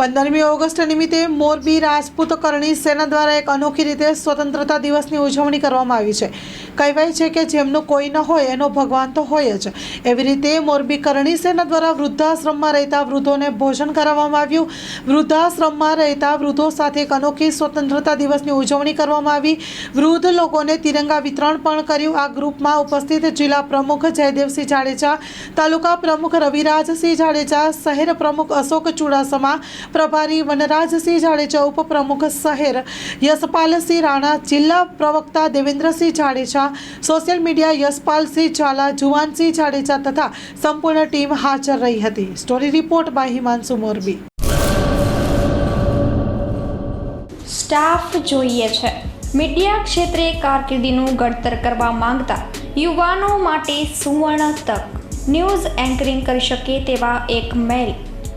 પંદરમી ઓગસ્ટ નિમિત્તે મોરબી રાજપૂત કરણી સેના દ્વારા એક અનોખી રીતે સ્વતંત્રતા દિવસની ઉજવણી કરવામાં આવી છે. કહેવાય છે કે જેમનું કોઈ ન હોય એનો ભગવાન તો હોય જ. એવી રીતે મોરબી કરણી સેના દ્વારા વૃદ્ધાશ્રમમાં રહેતા વૃદ્ધોને ભોજન કરાવવામાં આવ્યું. વૃદ્ધાશ્રમમાં રહેતા વૃદ્ધો સાથે એક અનોખી સ્વતંત્રતા દિવસની ઉજવણી કરવામાં આવી. વૃદ્ધ લોકોને તિરંગા વિતરણ પણ કર્યું. આ ગ્રુપમાં ઉપસ્થિત જિલ્લા પ્રમુખ જયદેવસિંહ જાડેજા, તાલુકા પ્રમુખ રવિરાજસિંહ જાડેજા, શહેર પ્રમુખ અશોક ચુડાસમા પ્રભારી વનરાજસિંહ જાડેજા ઉપપ્રમુખ શહેર. યશપાલસિંહ રાણા જિલ્લા પ્રવક્તા દેવેન્દ્રસિંહ જાડેજા, સોશિયલ મીડિયા યશપાલસિંહ ઝાલા, જુવાનસિંહ જાડેજા તથા સંપૂર્ણ ટીમ હાજર રહી હતી. Story report by Himanshu Morbi. Staff જોઈએ છે. મીડિયા ક્ષેત્રે કારકિર્દીનું ઘડતર કરવા માંગતા યુવાનો માટે સુવર્ણ તક. ન્યૂઝ એન્કરિંગ કરી શકે તેવા એક મેલ.